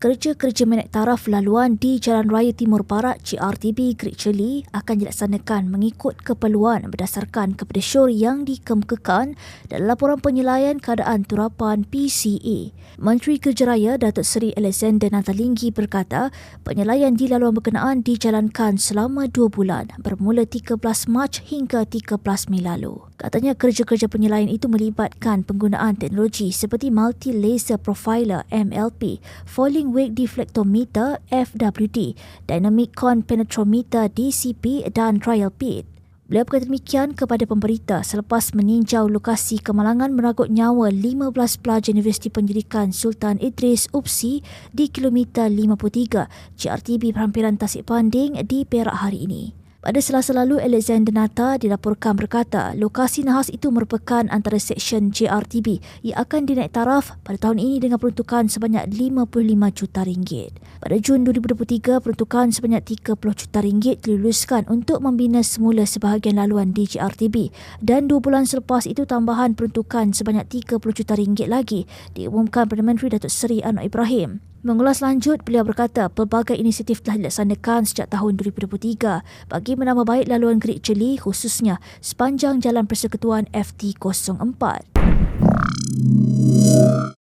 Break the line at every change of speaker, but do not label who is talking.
kerja-kerja menaik taraf laluan di Jalan Raya Timur Barat GRTB Great Chili akan dilaksanakan mengikut keperluan berdasarkan kepada syur yang dikemukakan dalam laporan penyelayan keadaan turapan PCA. Menteri Kerja Raya Datuk Seri Alexander Natalinggi berkata penyelayan di laluan berkenaan dijalankan selama dua bulan bermula 13 Mac hingga 13 Mei lalu. Katanya kerja-kerja penyelayan itu melibatkan penggunaan teknologi seperti Multi Laser Profiler MLP, Wake Deflectometer FWD, Dynamic Con Penetrometer DCP dan Trial Pit. Beliau berkata demikian kepada pemberita selepas meninjau lokasi kemalangan meragut nyawa 15 pelajar Universiti Pendidikan Sultan Idris UPSI di kilometer 53 GRTB Perampiran Tasik Panding di Perak hari ini. Pada selasa lalu, Alexander Nata dilaporkan berkata lokasi nahas itu merupakan antara seksyen JRTB yang akan dinaik taraf pada tahun ini dengan peruntukan sebanyak 55 juta ringgit. Pada Jun 2023, peruntukan sebanyak 30 juta ringgit diluluskan untuk membina semula sebahagian laluan di JRTB dan dua bulan selepas itu tambahan peruntukan sebanyak 30 juta ringgit lagi diumumkan Perdana Menteri Datuk Seri Anwar Ibrahim. Mengulas lanjut, beliau berkata pelbagai inisiatif telah dilaksanakan sejak tahun 2023 bagi menambah baik laluan Great Chili khususnya sepanjang Jalan Persekutuan FT04.